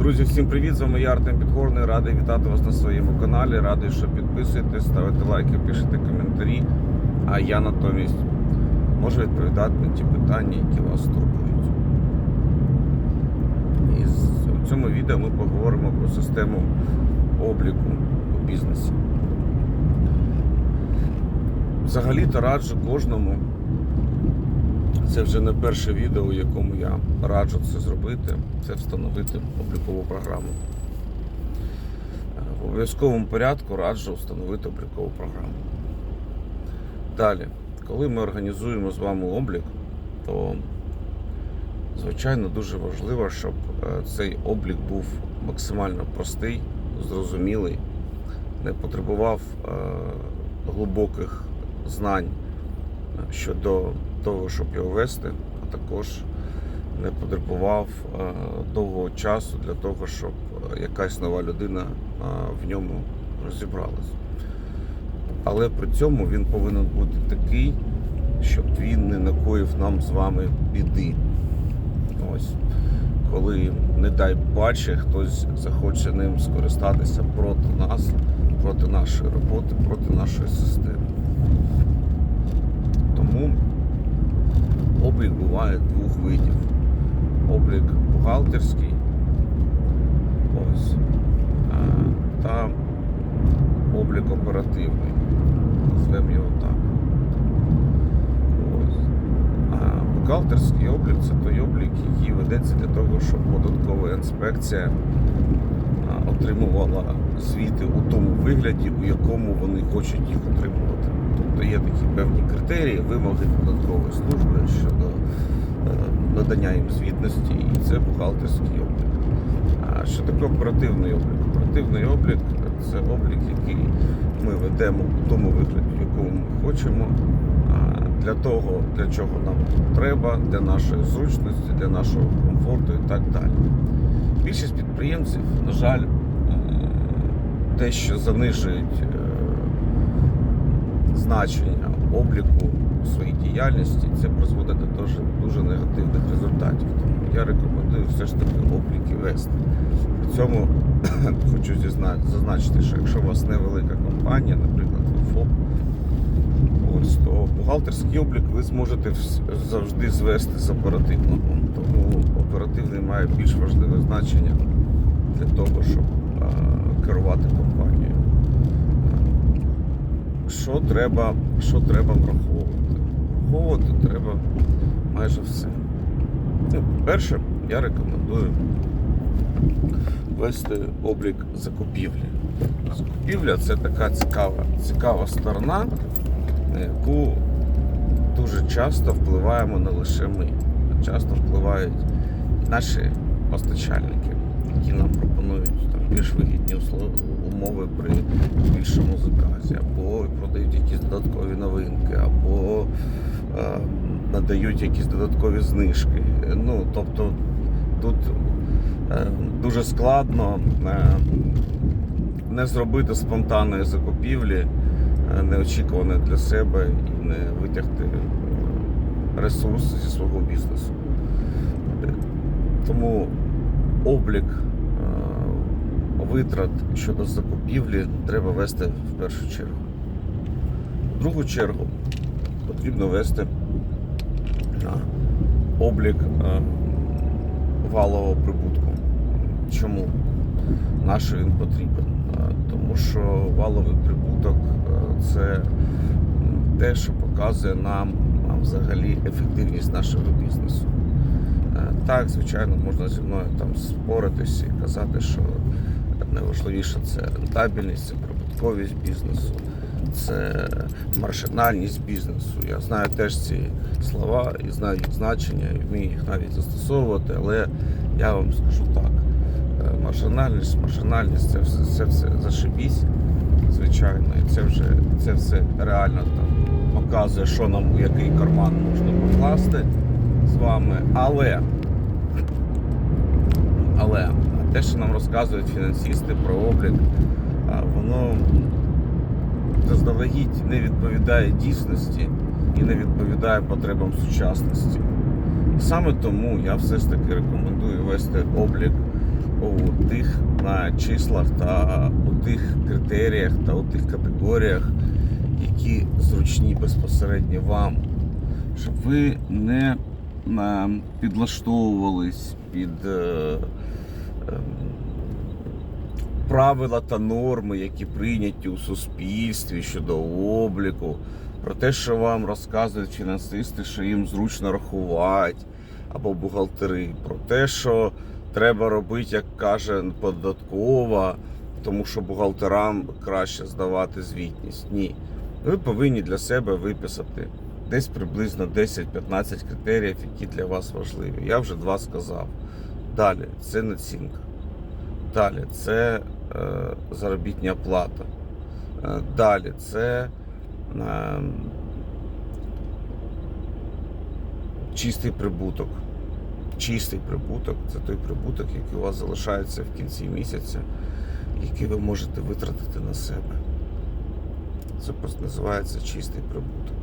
Друзі, всім привіт! З вами я Артем Підгорний. Радий вітати вас на своєму каналі. Радий, що підписуєтесь, ставите лайки, пишете коментарі. А я натомість можу відповідати на ті питання, які вас турбують. І в цьому відео ми поговоримо про систему обліку у бізнесі. Взагалі-то раджу кожному. Це вже не перше відео, у якому я раджу це зробити, це встановити облікову програму. Е, В обов'язковому порядку раджу встановити облікову програму. Далі, коли ми організуємо з вами облік, то звичайно дуже важливо, щоб е, цей облік був максимально простий, зрозумілий, не потребував е, глибоких знань щодо того, щоб його вести, а також не потребував е, довгого часу для того, щоб е, якась нова людина е, в ньому розібралась. Але при цьому він повинен бути такий, щоб він не накоїв нам з вами біди. Ось. Коли, не дай баче, хтось захоче ним скористатися проти нас, проти нашої роботи, проти нашої системи. Тому облік буває двох видів. Облік бухгалтерський ось, та облік оперативний. Назвемо його так. Ось. А бухгалтерський облік це той облік, який ведеться для того, щоб податкова інспекція отримувала звіти у тому вигляді, у якому вони хочуть їх отримувати. Тобто є такі певні критерії, вимоги податкової служби щодо е, надання їм звітності, і це бухгалтерський облік. А що таке оперативний облік? Оперативний облік це облік, який ми ведемо у тому вигляді, в якому ми хочемо. Для того, для чого нам треба, для нашої зручності, для нашого комфорту і так далі. Більшість підприємців, на жаль, е, дещо занижують е, значення обліку у своїй діяльності, це призводить до дуже, дуже негативних результатів. Тому я рекомендую все ж таки обліки вести. При цьому хочу зазначити, що якщо у вас невелика компанія, наприклад, ФОП, ось то бухгалтерський облік ви зможете завжди звести з оперативного. Тому оперативний має більш важливе значення для того, щоб керувати компанією. Що треба, що треба враховувати? Враховувати треба майже все. Ну, перше, я рекомендую вести облік закупівлі. Закупівля це така цікава, цікава сторона, на яку дуже часто впливаємо не лише ми, а часто впливають наші постачальники, які нам пропонують там, більш вигідні умови при більшому заказі, або продають якісь додаткові новинки, або е, надають якісь додаткові знижки. Ну, тобто тут е, дуже складно е, не зробити спонтанної закупівлі, е, неочікуване для себе і не витягти ресурс зі свого бізнесу. Тому облік е, витрат щодо закупівлі треба вести в першу чергу. В другу чергу потрібно вести облік е, валового прибутку. Чому? Наш він потрібен? Е, Тому що валовий прибуток це те, що показує нам взагалі ефективність нашого бізнесу. Так, звичайно, можна зі мною там споритися і казати, що найважливіше це рентабельність, це прибутковість бізнесу, це маржинальність бізнесу. Я знаю теж ці слова і знаю їх значення, і вмію їх навіть застосовувати, але я вам скажу так: е, маржинальність, маржинальність це все, це все зашибісь, звичайно, і це вже це все реально там показує, що нам у який карман можна покласти з вами. Але, але те, що нам розказують фінансисти про облік, воно заздалегідь не відповідає дійсності і не відповідає потребам сучасності. І саме тому я все ж таки рекомендую вести облік у тих на числах та у тих критеріях та у тих категоріях, які зручні безпосередньо вам, щоб ви не підлаштовувались під е, ем, правила та норми, які прийняті у суспільстві щодо обліку, про те, що вам розказують фінансисти, що їм зручно рахувати, або бухгалтери, про те, що треба робити, як каже податкова, тому що бухгалтерам краще здавати звітність. Ні. Ви повинні для себе виписати десь приблизно 10-15 критеріїв, які для вас важливі. Я вже два сказав. Далі це націнка. Далі це е, заробітня плата. Е, далі це е, чистий прибуток. Чистий прибуток це той прибуток, який у вас залишається в кінці місяця, який ви можете витратити на себе. Це просто називається чистий прибуток.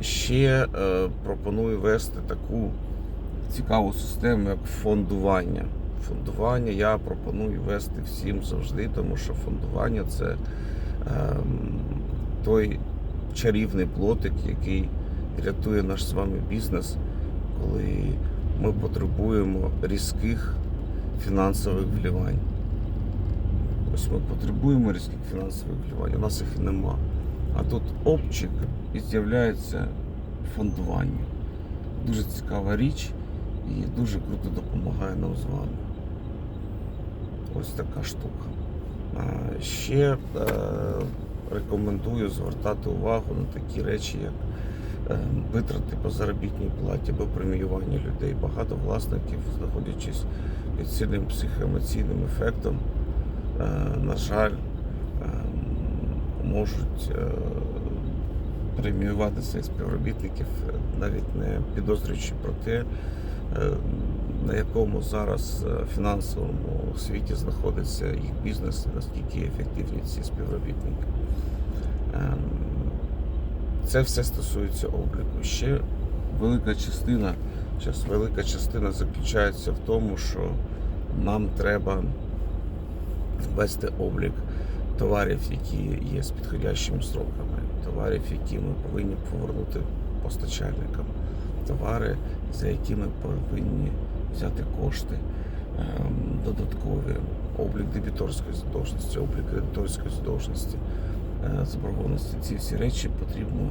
Ще е, пропоную вести таку цікаву систему, як фондування. Фондування я пропоную вести всім завжди, тому що фондування це ем, той чарівний плотик, який рятує наш з вами бізнес, коли ми потребуємо різких фінансових вливань. Ось ми потребуємо різких фінансових вливань, у нас їх нема. А тут обчик і з'являється фондування. Дуже цікава річ і дуже круто допомагає нам з вами. Ось така штука. Ще е, рекомендую звертати увагу на такі речі, як е, витрати по заробітній платі або преміювання людей. Багато власників, знаходячись під сильним психоемоційним ефектом, е, на жаль, можуть е, преміювати своїх співробітників, е, навіть не підозрюючи про те, е, на якому зараз фінансовому світі знаходиться їх бізнес, наскільки ефективні ці співробітники. Ем, Це все стосується обліку. Ще велика частина, зараз велика частина заключається в тому, що нам треба вести облік товарів, які є з підходящими сроками, товарів, які ми повинні повернути постачальникам, товари, за які ми повинні взяти кошти ем, додаткові, облік дебіторської задовженості, облік кредиторської задовженості, е, заборгованості. Ці всі речі потрібно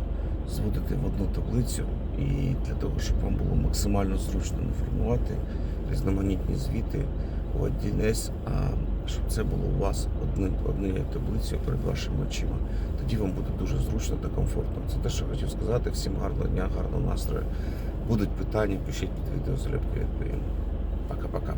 зводити в одну таблицю і для того, щоб вам було максимально зручно інформувати різноманітні звіти одінець, а щоб це було у вас одним, однією таблицею перед вашими очима. Тоді вам буде дуже зручно та комфортно. Це те, що хотів сказати. Всім гарного дня, гарного настрою. Будуть питання, пишіть під відео залюбки відповім. Пока-пока.